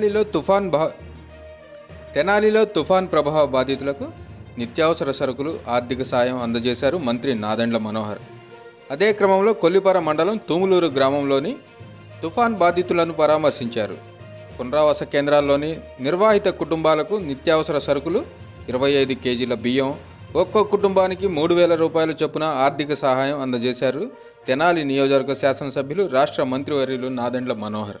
తెనాలిలో తుఫాన్ బా తెనాలిలో తుఫాన్ ప్రభావ బాధితులకు నిత్యావసర సరుకులు ఆర్థిక సాయం అందజేశారు మంత్రి నాదెండ్ల మనోహర్. అదే క్రమంలో కొల్లిపార మండలం తూములూరు గ్రామంలోని తుఫాన్ బాధితులను పరామర్శించారు. పునరావాస కేంద్రాల్లోని నిర్వాహిత కుటుంబాలకు నిత్యావసర సరుకులు ఇరవై ఐదు కేజీల బియ్యం ఒక్కో కుటుంబానికి మూడు వేల రూపాయల చొప్పున ఆర్థిక సహాయం అందజేశారు తెనాలి నియోజకవర్గ శాసనసభ్యులు రాష్ట్ర మంత్రివర్యులు నాదెండ్ల మనోహర్.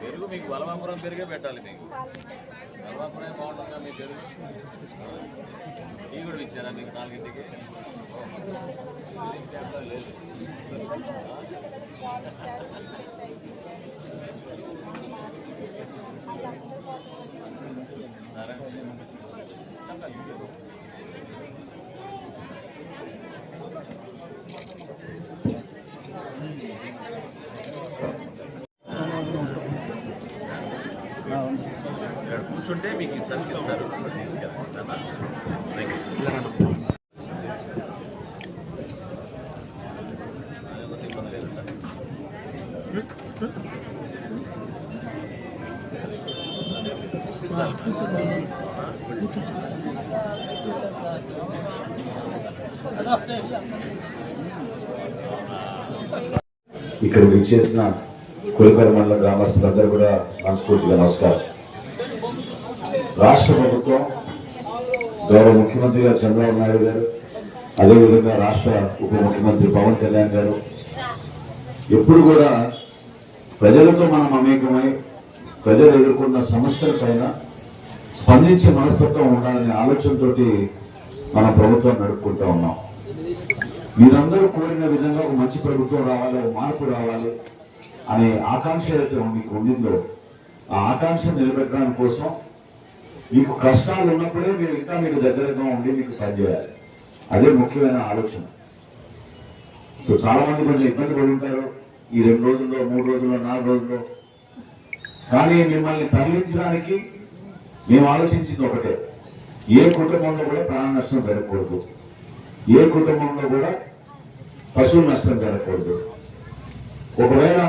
పెరుగు మీకు బలమాపురం పెరిగే పెట్టాలి మీకు. బలమాపురం బాగుంటుందా మీ పెరుగు? టీ కూడా ఇచ్చారా మీకు నాలుగింటికి? లేదు ఇక్కడ కూర్చుంటే మీకు ఈ సరుకు ఇస్తారు. ఇక్కడ విచ్చేసిన కొలిపర మండల గ్రామస్తులందరూ కూడా మనస్ఫూర్తిగా నమస్కారం. రాష్ట్ర ప్రభుత్వం గౌరవ ముఖ్యమంత్రి గారు చంద్రబాబు నాయుడు గారు అదేవిధంగా రాష్ట్ర ఉప ముఖ్యమంత్రి పవన్ కళ్యాణ్ గారు. ఎప్పుడు కూడా ప్రజలతో మనం మమేకమై ప్రజలు ఎదుర్కొన్న సమస్యల పైన స్పందించే మనస్తత్వం ఉండాలనే ఆలోచనతోటి మన ప్రభుత్వం నడుపుకుంటా ఉన్నాం. మీరందరూ కోరిన విధంగా ఒక మంచి ప్రభుత్వం రావాలి ఒక మార్పు రావాలి అనే ఆకాంక్ష ఏదైతే మీకు ఉండిందో ఆ ఆకాంక్ష నిలబెట్టడానికి కోసం మీకు కష్టాలు ఉన్నప్పుడే మీరు ఇంకా మీకు దగ్గరగా ఉండి మీకు పనిచేయాలి. అదే ముఖ్యమైన ఆలోచన. సో చాలా మంది కొంచెం ఇబ్బంది పడి ఉంటారు. ఈ రెండు రోజుల్లో మూడు రోజుల్లో నాలుగు రోజుల్లో. కానీ మిమ్మల్ని తరలించడానికి మేము ఆలోచించింది ఒకటే. ఏ కుటుంబంలో కూడా ప్రాణ నష్టం జరగకూడదు. ఏ కుటుంబంలో కూడా పశువుల నష్టం జరగకూడదు. ఒకవేళ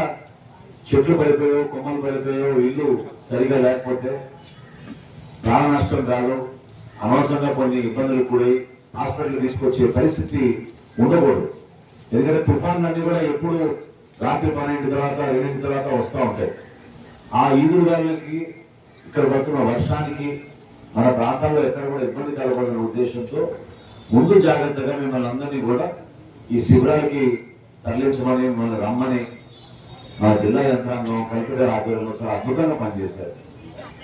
చెట్లు పడిపోయో కొమ్మలు పడిపోయో ఇల్లు సరిగా లేకపోతే ప్రాణ నష్టం కాదు అనవసరంగా కొన్ని ఇబ్బందులు కూడి హాస్పిటల్ తీసుకొచ్చే పరిస్థితి ఉండకూడదు. ఎందుకంటే తుఫాన్లు అన్ని కూడా ఎప్పుడు రాత్రి పన్నెండు తర్వాత రెండింటి తర్వాత వస్తూ ఉంటాయి. ఆ ఈదురుగాలకి ఇక్కడ పడుతున్న వర్షానికి మన ప్రాంతాల్లో ఎక్కడ కూడా ఇబ్బంది కలగకూడదనే ఉద్దేశంతో ముందు జాగ్రత్తగా మిమ్మల్ని అందరినీ కూడా ఈ శిబిరాలకి తరలించమని మిమ్మల్ని రమ్మని మా జిల్లా యంత్రాంగం కలెక్టర్ ఆధ్వర్యంలో చాలా అద్భుతంగా పనిచేశారు.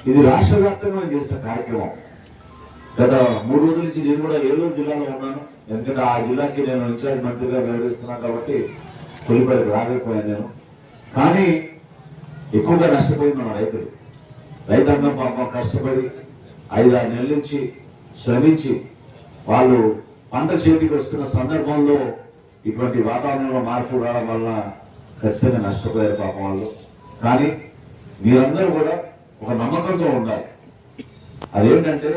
ఇది రాష్ట్ర వ్యాప్తంగా చేసిన కార్యక్రమం. గత మూడు రోజుల నుంచి నేను కూడా ఏలూరు జిల్లాలో ఉన్నాను. ఎందుకంటే ఆ జిల్లాకి నేను ఇన్ఛార్జ్ మంత్రిగా వ్యవహరిస్తున్నాను కాబట్టి కొలిపరికి రాలేకపోయాను నేను. కానీ ఎక్కువగా నష్టపోయింది మన రైతులు. రైతాంగం పాపం కష్టపడి ఐదు నెలల నుంచి శ్రమించి వాళ్ళు పంట చేతికి వస్తున్న సందర్భంలో ఇటువంటి వాతావరణంలో మార్పు రావడం వల్ల ఖచ్చితంగా నష్టపోయారు పాపం వాళ్ళు. కానీ మీరందరూ కూడా ఒక నమ్మకంతో ఉండాలి. అదేంటంటే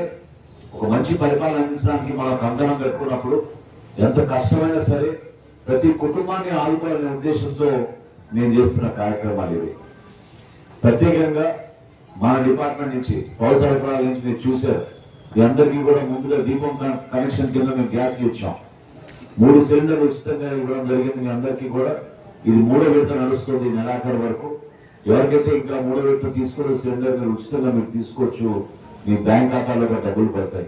ఒక మంచి పరిపాలన అందించడానికి మనం కంకణం పెట్టుకున్నప్పుడు ఎంత కష్టమైనా సరే ప్రతి కుటుంబాన్ని ఆదుకోవాలనే ఉద్దేశంతో నేను చేస్తున్న కార్యక్రమాలు ఇవి. ప్రత్యేకంగా మన డిపార్ట్మెంట్ నుంచి పౌర సరఫరాల నుంచి మీరు చూశారు. మీ అందరికీ కూడా ముందుగా దీపం కనెక్షన్ కింద మేము గ్యాస్ ఇచ్చాం. మూడు సిలిండర్లు ఉచితంగా ఇవ్వడం జరిగింది మీ అందరికీ కూడా. ఇది మూడో విడత నడుస్తుంది నెలాఖరు వరకు. ఎవరికైతే ఇంకా మూడో వ్యక్తి తీసుకునే సిలిండర్ మీరు ఉచితంగా మీరు తీసుకోవచ్చు మీ బ్యాంక్ ఖాతాలో డబ్బులు పడతాయి.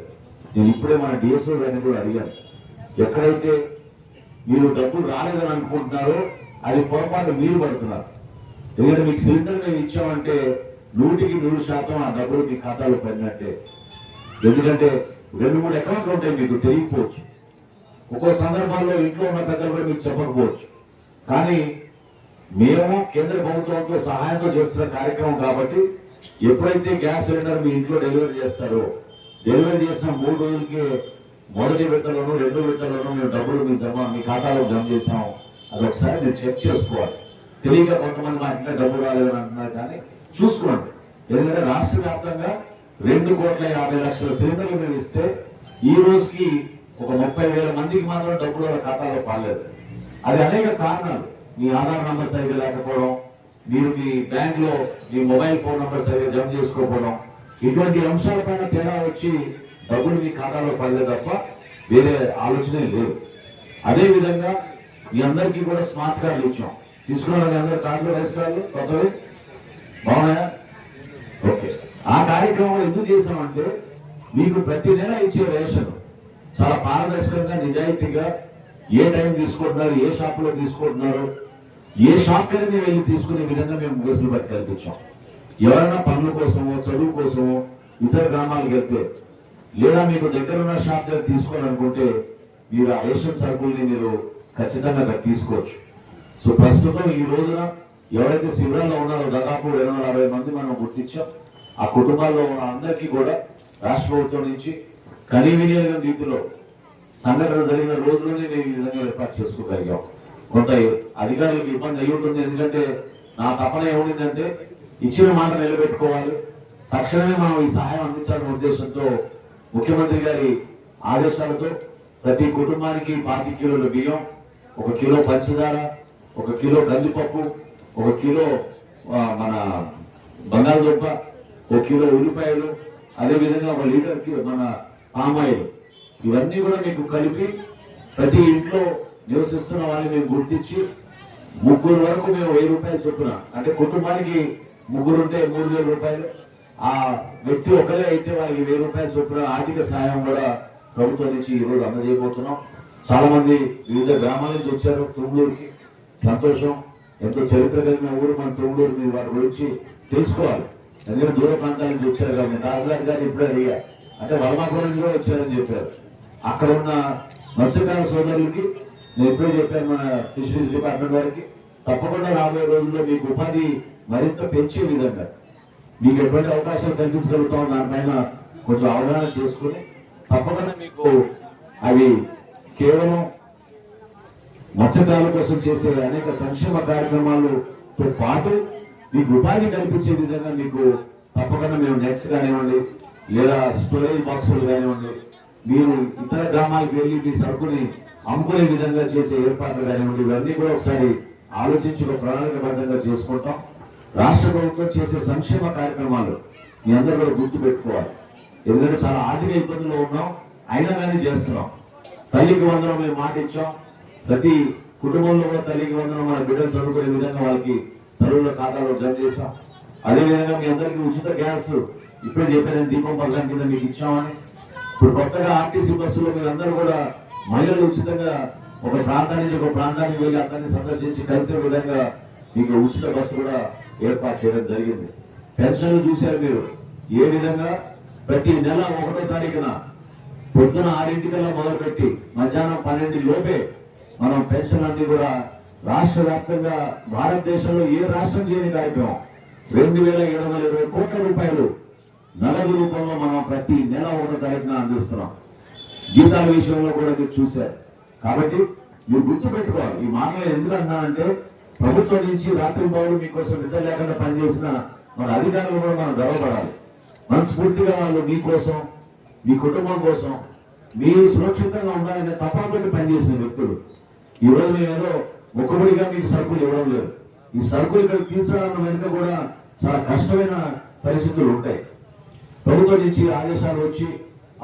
నేను ఇప్పుడే మన డిఎస్ఓ గారిని కూడా అడిగాను. ఎక్కడైతే మీరు డబ్బులు రాలేదని అనుకుంటున్నారో అది పొరపాటు మీరు పడుతున్నారు. ఎందుకంటే మీకు సిలిండర్ మేము ఇచ్చామంటే నూటికి నూరు శాతం ఆ డబ్బులు మీ ఖాతాలో పడినట్టే. ఎందుకంటే రెండు మూడు అకౌంట్లు ఉంటాయి మీకు తెలియకపోవచ్చు. ఒక్కో సందర్భాల్లో ఇంట్లో ఉన్న పెద్దలు కూడా మీకు చెప్పకపోవచ్చు. కానీ మేము కేంద్ర ప్రభుత్వంతో సహాయంతో చేస్తున్న కార్యక్రమం కాబట్టి ఎప్పుడైతే గ్యాస్ సిలిండర్ మీ ఇంట్లో డెలివరీ చేస్తారో డెలివరీ చేసిన మూడు రోజులకి మొదటి విడతలను రెండో విడతలను మేము డబ్బులు మీ జమ మీ ఖాతాలో జమ చేసాం అది ఒకసారి మీరు చెక్ చేసుకోవాలి. తెలియక కొంతమంది మా ఇంట్లో డబ్బులు రాలేదని అంటున్నారు కానీ చూసుకోండి. ఎందుకంటే రాష్ట్ర వ్యాప్తంగా రెండు కోట్ల యాభై లక్షల సిలిండర్లు మేము ఇస్తే ఈ రోజుకి ఒక ముప్పై వేల మందికి మాత్రం డబ్బులు వాళ్ళ ఖాతాలో పాలేదు అది అనేక కారణాలు. మీ ఆధార్ నంబర్ సరిగ్గా లేకపోవడం మీరు మీ బ్యాంక్లో మీ మొబైల్ ఫోన్ నంబర్ సరిగ్గా జమ చేసుకోకపోవడం ఇటువంటి అంశాలపైన తేడా వచ్చి డబ్బులు మీ ఖాతాలో పడలే తప్ప వేరే ఆలోచనే లేదు. అదే విధంగా మీ అందరికీ కూడా స్మార్ట్ కార్డులు ఇచ్చాం. తీసుకున్నారు మీ అందరు కార్డులు రైస్ కార్డులు కొత్తవి? బాగున్నాయా? ఓకే. ఆ కార్యక్రమంలో ఎందుకు చేసామంటే మీకు ప్రతి నెల ఇచ్చే రేషన్ చాలా పారదర్శకంగా నిజాయితీగా ఏ టైం తీసుకుంటున్నారు ఏ షాపులో తీసుకుంటున్నారు ఏ షాప్ వెళ్ళి తీసుకునే విధంగా మేము వెసులుబాటు కల్పించాం. ఎవరైనా పనుల కోసమో చదువు కోసమో ఇతర గ్రామాలకు వెళ్తే లేదా మీకు దగ్గర ఉన్న షాప్ దగ్గర తీసుకోవాలనుకుంటే మీరు ఆ రేషన్ సరుకుల్ని మీరు ఖచ్చితంగా అక్కడ తీసుకోవచ్చు. సో ప్రస్తుతం ఈ రోజున ఎవరైతే శిబిరాల్లో ఉన్నారో దాదాపు ఇరవై అరవై మంది మనం గుర్తించాం. ఆ కుటుంబాల్లో ఉన్న అందరికీ కూడా రాష్ట్ర ప్రభుత్వం నుంచి కనీవినియోగం రీతిలో సంఘటన జరిగిన రోజులోనే మేము ఈ విధంగా ఏర్పాటు చేసుకోగలిగాం. కొంత అధికారులకు ఇబ్బంది అయి ఉంటుంది. ఎందుకంటే నా తపన ఏముండిందంటే ఇచ్చిన మాట నిలబెట్టుకోవాలి. తక్షణమే మనం ఈ సహాయం అందించాలనే ఉద్దేశంతో ముఖ్యమంత్రి గారి ఆదేశాలతో ప్రతి కుటుంబానికి పాతి కిలోల బియ్యం ఒక కిలో పంచదార ఒక కిలో కందిపప్పు ఒక కిలో మన బంగాళదుంప ఒక కిలో ఉల్లిపాయలు అదేవిధంగా ఒక లీటర్ మన పామాయిల్. ఇవన్నీ కూడా మీకు కలిపి ప్రతి ఇంట్లో నివసిస్తున్న వాళ్ళని మేము గుర్తించి ముగ్గురు వరకు మేము వెయ్యి రూపాయలు చొప్పున అంటే కుటుంబానికి ముగ్గురు ఉంటే మూడు వేల రూపాయలు. ఆ వ్యక్తి ఒకరే అయితే వాళ్ళకి వెయ్యి రూపాయలు చొప్పున ఆర్థిక సహాయం కూడా ప్రభుత్వం నుంచి ఈరోజు అందజేయబోతున్నాం. చాలా మంది వివిధ గ్రామాల నుంచి వచ్చారు తుమ్మూరుకి సంతోషం ఎంతో చరిత్ర కలిగిన ఊరు మన తుమ్మూరు మీ వారి గురించి తెలుసుకోవాలి. ఎందుకంటే దూర ప్రాంతాల నుంచి వచ్చారు కానీ రాజుగారి గారు ఇప్పుడే అడిగా. అంటే వర్మాపురం నుంచి కూడా వచ్చారని చెప్పారు. అక్కడ ఉన్న మత్స్యకార సోదరులకి నేను ఎప్పుడే చెప్పాను మన ఫిషరీస్ డిపార్ట్మెంట్ వారికి తప్పకుండా రాబోయే రోజుల్లో మీకు ఉపాధి మరింత పెంచే విధంగా మీకు ఎటువంటి అవకాశాలు కల్పించగలుగుతాం దానిపైన కొంచెం అవగాహన చేసుకుని తప్పకుండా మీకు అవి కేవలం మత్స్యకారుల కోసం చేసే అనేక సంక్షేమ కార్యక్రమాలతో పాటు మీకు ఉపాధి కల్పించే విధంగా మీకు తప్పకుండా మేము నెట్స్ కానివ్వండి లేదా స్టోరేజ్ బాక్సులు కానివ్వండి మీరు ఇతర గ్రామాలకు వెళ్ళి మీ సరుకుని అమ్ముకునే విధంగా చేసే ఏర్పాట్లు కానివ్వండి ఇవన్నీ కూడా ఒకసారి ఆలోచించి ఒక ప్రణాళికబద్ధంగా చేసుకుంటాం. రాష్ట్ర ప్రభుత్వం చేసే సంక్షేమ కార్యక్రమాలు మీ అందరూ కూడా గుర్తు పెట్టుకోవాలి ఎందుకంటే చాలా ఆర్థిక ఇబ్బందుల్లో ఉన్నాం అయినా కానీ చేస్తున్నాం. తల్లికి వందనం మేము మాట ఇచ్చాం. ప్రతి కుటుంబంలో కూడా తల్లికి వందనం మన బిడ్డలు చదువుకునే విధంగా వాళ్ళకి తల్లుల ఖాతాలో జమ చేశాం. అదేవిధంగా మీ అందరికీ ఉచిత గ్యాస్ ఇప్పుడే చెప్పాను దీపం పథకం కింద మీకు ఇచ్చామని. ఇప్పుడు కొత్తగా ఆర్టీసీ బస్సులో మీరందరూ కూడా మహిళలు ఉచితంగా ఒక ప్రాంతానికి ఒక ప్రాంతానికి వెళ్ళి అందరినీ సందర్శించి కలిసే విధంగా మీకు ఉచిత బస్సు కూడా ఏర్పాటు చేయడం జరిగింది. పెన్షన్లు చూశారు మీరు. ఏ విధంగా? ప్రతి నెల ఒకటో తారీఖున పొద్దున ఆరింటికల్లా మొదలుపెట్టి మధ్యాహ్నం పన్నెండు లోపే మనం పెన్షన్ అన్ని కూడా రాష్ట్ర వ్యాప్తంగా భారతదేశంలో ఏ రాష్ట్రం చేయని కార్యక్రమం? రెండు వేల ఏడు వందల ఇరవై కోట్ల రూపాయలు నగదు రూపంలో మనం ప్రతి నెల ఒకటో తారీఖున అందిస్తున్నాం. జీతాల విషయంలో కూడా మీరు చూశారు. కాబట్టి మీరు గుర్తుపెట్టుకోవాలి. ఈ మాటలు ఎందుకు అన్నానంటే ప్రభుత్వం నుంచి రాత్రి బాబు మీకోసం నిద్ర లేకుండా పనిచేసిన మన అధికారులు కూడా మనం గర్వపడాలి. మనస్ఫూర్తిగా వాళ్ళు మీకోసం మీ కుటుంబం కోసం మీరు సురక్షితంగా ఉండాలనే తప్పకుండా పనిచేసిన వ్యక్తులు. ఈరోజు రోజు మేము ఏదో మొక్కుబడిగా మీకు సరుకులు ఇవ్వడం లేదు. ఈ సరుకులు ఇక్కడ తీసుకురావడం వెనుక కూడా చాలా కష్టమైన పరిస్థితులు ఉంటాయి. ప్రభుత్వం నుంచి ఆదేశాలు వచ్చి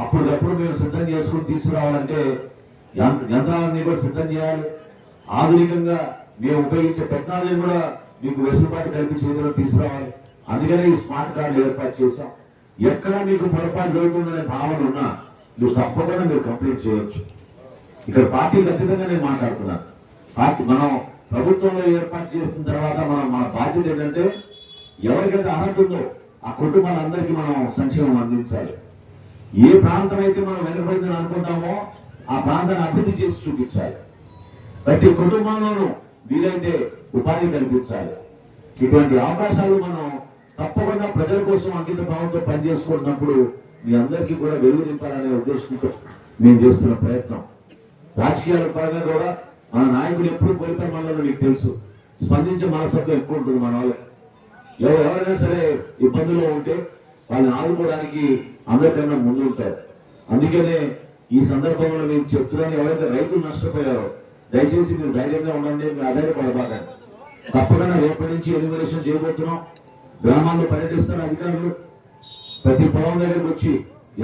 అప్పటికప్పుడు మేము సిద్ధం చేసుకుని తీసుకురావాలంటే యంత్రాలన్నీ కూడా సిద్ధం చేయాలి. ఆధునికంగా మేము ఉపయోగించే టెక్నాలజీ కూడా మీకు వెసులుబాటు కల్పించే విధంగా తీసుకురావాలి. అందుకనే ఈ స్మార్ట్ కార్డులు ఏర్పాటు చేశాం. ఎక్కడ మీకు పొరపాటు జరుగుతుందనే భావన ఉన్నా మీరు తప్పకుండా మీరు కంప్లీట్ చేయొచ్చు. ఇక్కడ పార్టీకి అతీతంగా నేను మాట్లాడుతున్నాను. పార్టీ మనం ప్రభుత్వంలో ఏర్పాటు చేసిన తర్వాత మనం మన బాధ్యత ఏంటంటే ఎవరికైతే అర్హత ఉందో ఆ కుటుంబాలందరికీ మనం సంక్షేమం అందించాలి. ఏ ప్రాంతం అయితే మనం వెనుకబడిందని అనుకుంటామో ఆ ప్రాంతాన్ని అభివృద్ధి చేసి చూపించాలి. ప్రతి కుటుంబంలోనూ వీలైతే ఉపాధి కల్పించాలి. ఇటువంటి అవకాశాలు మనం తప్పకుండా ప్రజల కోసం అంకిత భావంతో పనిచేసుకుంటున్నప్పుడు మీ అందరికీ కూడా వెలుగు నింపాలనే ఉద్దేశంతో మేము చేస్తున్న ప్రయత్నం. రాజకీయాల పరంగా కూడా మన నాయకులు ఎప్పుడు కోల్పోయిన మనలో మీకు తెలుసు. స్పందించే మనస్తత్వం ఎక్కువ ఉంటుంది మన వాళ్ళకి. ఎవరైనా సరే ఇబ్బందుల్లో ఉంటే వాళ్ళని ఆదుకోవడానికి అందరికన్నా ముందు ఉంటారు. అందుకనే ఈ సందర్భంలో నేను చెప్తున్నాను ఎవరైతే రైతులు నష్టపోయారో దయచేసి మీరు ధైర్యంగా ఉండండి మీరు ఆధారపడబాకండి తప్పకుండా రేపటి నుంచి ఎలిమినేషన్ చేయబోతున్నాం. గ్రామాల్లో పర్యటిస్తున్న అధికారులు ప్రతి పొలం దగ్గరకు వచ్చి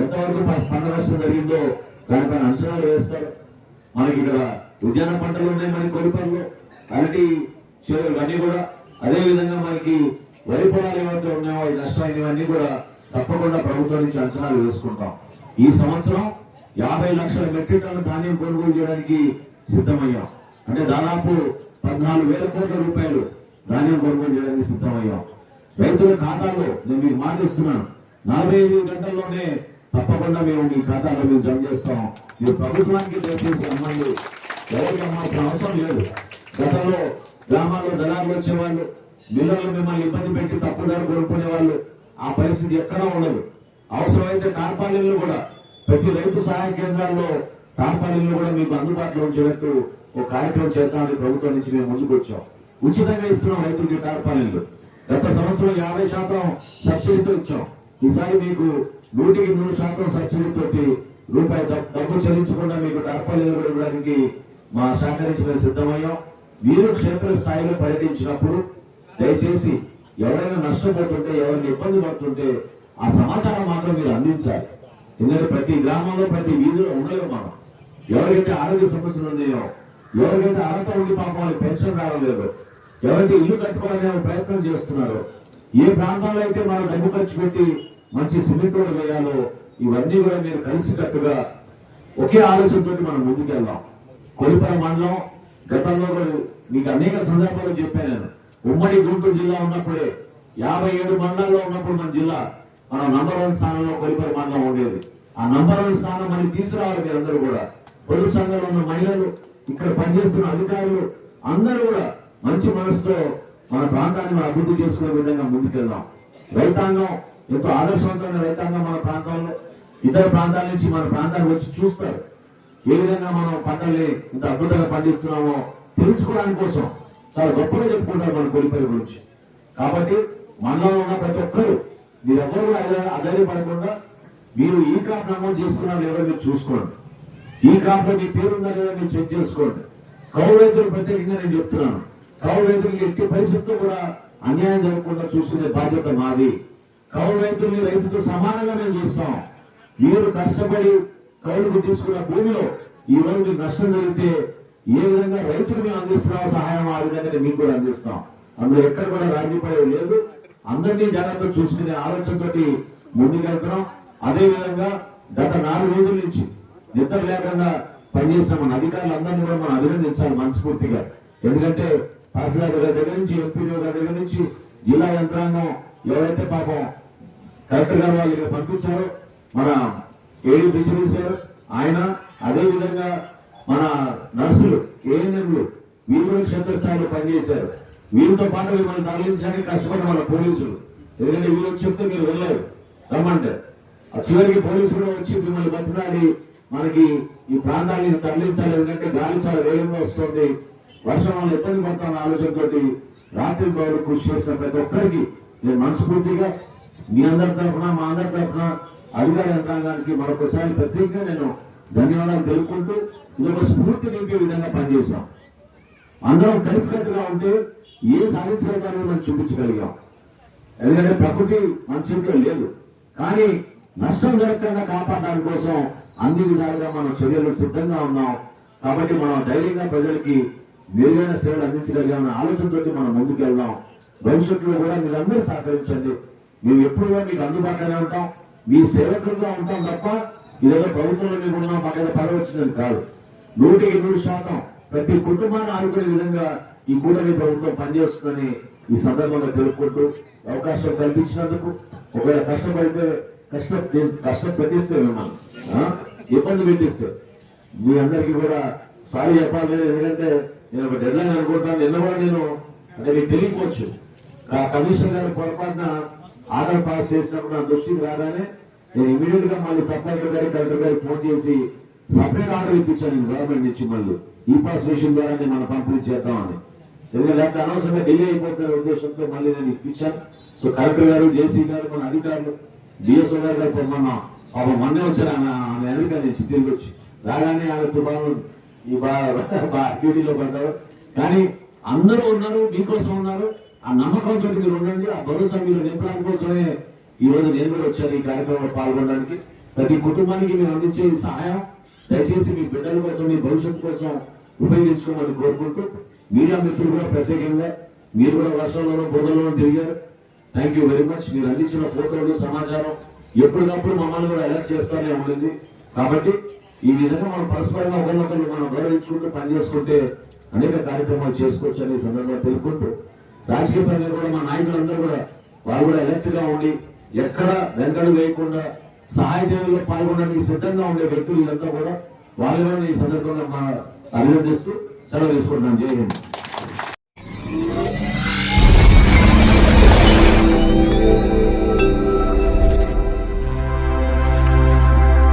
ఎంతవరకు పంట నష్టం జరిగిందో దానిపైన అంచనాలు వేస్తారు. మనకి ఇక్కడ ఉద్యాన పంటలు ఉన్నాయి మనకి పనులు అరటి చేరులు అన్ని కూడా అదే విధంగా మనకి వరి పొలాలు ఏమైతే ఉన్నాయో ఈ నష్టమైనవన్నీ కూడా తప్పకుండా ప్రభుత్వం నుంచి అంచనాలు వేసుకుంటాం. ఈ సంవత్సరం యాభై లక్షల మెట్రిక్ టన్ను ధాన్యం కొనుగోలు చేయడానికి సిద్ధమయ్యాం. అంటే దాదాపు పద్నాలుగు వేల కోట్ల రూపాయలు ధాన్యం కొనుగోలు చేయడానికి సిద్ధమయ్యాం. రైతుల ఖాతాలో నేను మీకు మాటిస్తున్నాను నలభై ఐదు గంటల్లోనే తప్పకుండా మేము మీ ఖాతాలో మేము జమ చేస్తాం. మీరు ప్రభుత్వానికి దయచేసి అమ్మాయిలు ఎవరికి అమ్మాల్సిన అవసరం లేదు. గతంలో గ్రామాల్లో దళాలు వచ్చేవాళ్ళు మిల్లర్లు మిమ్మల్ని ఇబ్బంది పెట్టి తప్పు ధర కొనుక్కునే వాళ్ళు ఆ పరిస్థితి ఎక్కడా ఉండదు. అవసరమైతే టార్పాలిన్లు కూడా ప్రతి రైతు సహాయ కేంద్రాల్లో టార్పాలిన్లు కూడా మీకు అందుబాటులో ఉంచేటట్టు ఒక కార్యక్రమం చేద్దామని ప్రభుత్వం నుంచి మేము ముందుకు వచ్చాం ఉచితంగా ఇస్తున్నాం రైతులకి టార్పాలిన్లు గత సంవత్సరం యాభై శాతం సబ్సిడీతో ఇచ్చాం. ఈసారి మీకు నూటికి నూరు శాతం సబ్సిడీ తోటి రూపాయి డబ్బు చెల్లించకుండా మీకు టార్పాలిన్లు కూడా ఇవ్వడానికి మా శాఖ మేము సిద్ధమయ్యాం. మీరు క్షేత్ర స్థాయిలో పర్యటించినప్పుడు దయచేసి ఎవరైనా నష్టపోతుంటే ఎవరిని ఇబ్బంది పడుతుంటే ఆ సమాచారం మాత్రం మీరు అందించాలి. ఎందుకంటే ప్రతి గ్రామంలో ప్రతి వీధిలో ఉండలేము మనం. ఎవరికైతే ఆరోగ్య సమస్యలు ఉన్నాయో ఎవరికైతే అర్హత ఉండి పాపం వాళ్ళకి పెన్షన్ రావలేదు ఎవరైతే ఇల్లు కట్టుకోవాలనే ప్రయత్నం చేస్తున్నారో ఏ ప్రాంతాల్లో అయితే మనం డబ్బు ఖర్చు పెట్టి మంచి సిమెంట్ రోడ్లు వేయాలో ఇవన్నీ కూడా మీరు కలిసికట్టుగా ఒకే ఆలోచనతో మనం ముందుకెళ్దాం. కొలిపర మండలం గతంలో మీకు అనేక సందర్భాలు చెప్పాను నేను. ఉమ్మడి గుంటూరు జిల్లా ఉన్నప్పుడే యాభై ఏడు మండలాల్లో ఉన్నప్పుడు మన జిల్లా మనం నంబర్ వన్ స్థానంలో కొలిపర మండలం ఉండేది. ఆ నంబర్ వన్ స్థానం మనకి తీసుకురావాలి మీరందరూ కూడా. పొరుగు సంఘంలో ఉన్న మహిళలు ఇక్కడ పనిచేస్తున్న అధికారులు అందరూ కూడా మంచి మనసుతో మన ప్రాంతాన్ని మనం అభివృద్ధి చేసుకునే విధంగా ముందుకెళ్దాం. రైతాంగం ఎంతో ఆదర్శవంతమైన రైతాంగం మన ప్రాంతంలో. ఇతర ప్రాంతాల నుంచి మన ప్రాంతానికి వచ్చి చూస్తారు. ఏ విధంగా మనం పంటల్ని ఇంత అద్భుతంగా పండిస్తున్నామో తెలుసుకోవడానికి కోసం చాలా గొప్పగా చెప్పుకుంటారు మన కొలిపల్లి గురించి. కాబట్టి మనలో ఉన్న ప్రతి ఒక్కరు మీరెవ్వరు అధైర్యపడకుండా మీరు ఈ క్రాప్ నమోదు చేసుకున్నారు లేదో మీరు చూసుకోండి. ఈ క్రాప్లో మీ పేరు ఉందా లేదా మీరు చెక్ చేసుకోండి. కౌలు రైతులు ప్రత్యేకంగా నేను చెప్తున్నాను. కౌలు రైతులకి ఎట్టి పరిస్థితుల్లో కూడా అన్యాయం జరగకుండా చూసుకునే బాధ్యత మాది. కౌలు రైతుల్ని రైతుతో సమానంగా మేము చూస్తాం. మీరు కష్టపడి కౌలుకు తీసుకున్న భూమిలో ఈ రోజు నష్టం జరిగితే ఏ విధంగా రైతులు మేము అందిస్తున్నాం సహాయం ఆ విధంగా మీకు కూడా అందిస్తాం. అందులో ఎక్కడ కూడా రాజీపడే లేదు. అందరినీ జాగ్రత్త చూసుకునే ఆలోచనతోటి ముందుకెళ్తున్నాం. అదే విధంగా గత నాలుగు రోజుల నుంచి నిద్ర లేకుండా పనిచేసిన మన అధికారులందరినీ కూడా మనం అభినందించాలి మనస్ఫూర్తిగా. ఎందుకంటే తహసీల్దార్ గారి దగ్గర నుంచి ఎంపీడీఓ గారి దగ్గర నుంచి జిల్లా యంత్రాంగం ఎవరైతే పాపం కలెక్టర్ గారు వాళ్ళు ఇక్కడ పంపించారో మన ఏడు ఫిషరీస్ గారు ఆయన అదే విధంగా మన నర్సులు ఏఎన్ఎంలు వీళ్ళు క్షేత్రస్థాయిలో పనిచేశారు. వీరితో పాటు మిమ్మల్ని తరలించడానికి కష్టపడిన మన పోలీసులు. ఎందుకంటే వీళ్ళు చెప్తే మీరు వెళ్ళారు రమ్మంటే. ఆ చివరికి పోలీసులు వచ్చి మిమ్మల్ని బతిలాడి మనకి ఈ ప్రాంతాన్ని తరలించాలి. ఎందుకంటే గాలి చాలా వేగంగా వస్తుంది. వర్షం వల్ల ఇబ్బంది పడతామన్న ఆలోచనతోటి రాత్రి గౌరవ కృషి చేసిన ప్రతి ఒక్కరికి నేను మనస్ఫూర్తిగా మీ అందరి తరఫున మా అందరి తరఫున అధికార యంత్రాంగానికి మరొకసారి ప్రత్యేకంగా నేను ధన్యవాదాలు తెలుపుకుంటూ ఇది ఒక స్ఫూర్తి నింపే విధంగా పనిచేసాం అందరం కలిసికట్టుగా ఉంటే ఏ సాధించగలగాలో మనం చూపించగలిగాం. ఎందుకంటే ప్రకృతి మన చేతిలో లేదు. కానీ నష్టం జరగకుండా కాపాడడం కోసం అన్ని విధాలుగా మనం చర్యలు సిద్ధంగా ఉన్నాం. కాబట్టి మనం ధైర్యంగా ప్రజలకి మెరుగైన సేవలు అందించగలిగామన్న ఆలోచనతో మనం ముందుకెళ్దాం. భవిష్యత్తులో కూడా మీరందరూ సహకరించండి. మేము ఎప్పుడు కూడా మీకు అందుబాటులోనే ఉంటాం. మీ సేవకులుగా ఉంటాం తప్ప ఇదేదో ప్రభుత్వంలో మీకు ఉన్నాం మాకు ఏదో పదవి వచ్చిందని కాదు. నూటికి నూరు శాతం ప్రతి కుటుంబాన్ని ఆదుకునే విధంగా ఈ కూటమి ప్రభుత్వం పనిచేస్తుందని ఈ సందర్భంగా తెలుపుకుంటూ అవకాశం కల్పించినందుకు ఒకవేళ కష్టపడితే కష్టం కష్టం పెట్టిస్తే మిమ్మల్ని ఆ? ఇబ్బంది పెట్టిస్తే. మీ అందరికీ కూడా సారీ చెప్పాలి ఎందుకంటే నేను ఒక డెడ్లైన్ అనుకుంటాను. నిన్న కూడా నేను అంటే మీకు తెలియకపోవచ్చు కా- గారి పొరపాటున ఆర్డర్ పాస్ చేసినప్పుడు నా దృష్టికి రాగానే నేను ఇమీడియట్గా మళ్ళీ సప్లై గారి కలెక్టర్ గారికి ఫోన్ చేసి సపరేట్ ఆర్డర్ ఇప్పించాను నేను గవర్నమెంట్ నుంచి మళ్ళీ ఈ పాస్ మిషన్ ద్వారానే మనం పంపిణీ చేద్దామని. ఎందుకంటే అనవసరంగా డిలే అయిపోతున్న ఉద్దేశంతో మళ్ళీ నేను ఇప్పించాను. సో కలెక్టర్ గారు జేసీ గారు మన అధికారులు డిఎస్ఓ గారు గారు మొన్న పాపం మొన్నే వచ్చారు. ఆమె ఆమె అమెరికా నుంచి తిరిగి వచ్చి రాగానే ఆమె తుఫాను ఈ బా డ్యూటీలో పడ్డారు. కానీ అందరూ ఉన్నారు మీకోసం ఉన్నారు. ఆ నమ్మకం చోటు మీరు ఉండండి. ఆ భరోసా మీరు నింపడానికి కోసమే ఈ రోజు నేను కూడా వచ్చాను ఈ కార్యక్రమంలో పాల్గొనడానికి. ప్రతి కుటుంబానికి మీరు అందించే సహాయం దయచేసి మీ బిడ్డల కోసం మీ భవిష్యత్తు కోసం ఉపయోగించుకోమని కోరుకుంటూ మీడియా మిత్రులు కూడా ప్రత్యేకంగా మీరు కూడా వర్షంలోనూ బురదలోనూ తిరిగారు. థ్యాంక్ యూ వెరీ మచ్ మీరు అందించిన ఫోటోలు సమాచారం ఎప్పటికప్పుడు మమ్మల్ని కూడా అలర్ట్ చేస్తానే ఉంటుంది. కాబట్టి ఈ విధంగా మనం పరస్పరంగా ఒకరినొకరు మనం గౌరవించుకుంటూ పనిచేసుకుంటే అనేక కార్యక్రమాలు చేసుకోవచ్చు అని సందర్భంగా తెలుపుకుంటూ రాజకీయ పరంగా కూడా మా నాయకులందరూ కూడా వాళ్ళు కూడా ఎలక్ట్గా ఉండి ఎక్కడ వెనకడు వేయకుండా సహాయ చర్యల్లో పాల్గొనడానికి సిద్ధంగా ఉండే వ్యక్తులు ఇదంతా కూడా వాళ్ళని ఈ సందర్భంగా అభినందిస్తూ సెలవు తీసుకుంటున్నాం. జై హింద్.